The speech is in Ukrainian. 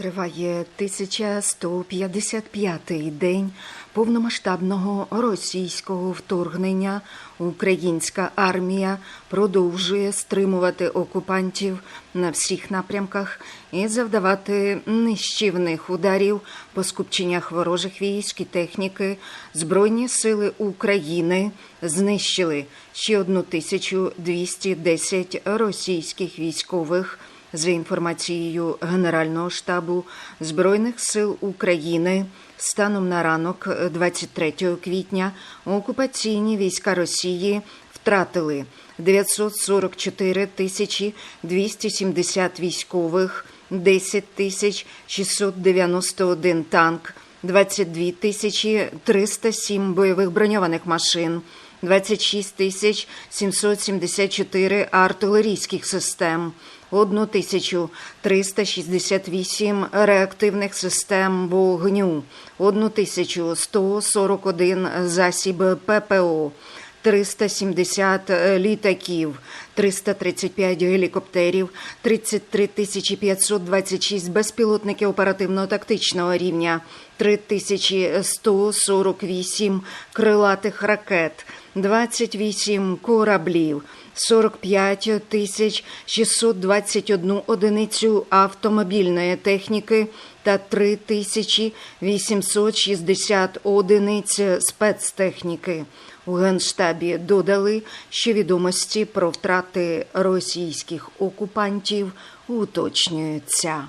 Триває 1155-й день повномасштабного російського вторгнення. Українська армія продовжує стримувати окупантів на всіх напрямках і завдавати нищівних ударів по скупченнях ворожих військ і техніки. Збройні сили України знищили ще 1210 російських військових. За інформацією Генерального штабу Збройних сил України, станом на ранок 23 квітня окупаційні війська Росії втратили 944 тисячі 270 військових, 10 тисяч 691 танк, 22 тисячі 307 бойових броньованих машин, 26 тисяч 774 артилерійських систем, 1368 реактивних систем вогню, 1141 засіб ППО, 370 літаків, 335 гелікоптерів, 33 526 безпілотників оперативно-тактичного рівня, 3148 крилатих ракет, 28 кораблів, 45 тисяч 621 одиницю автомобільної техніки та 3 тисячі 860 одиниць спецтехніки. У Генштабі додали, що відомості про втрати російських окупантів уточнюються.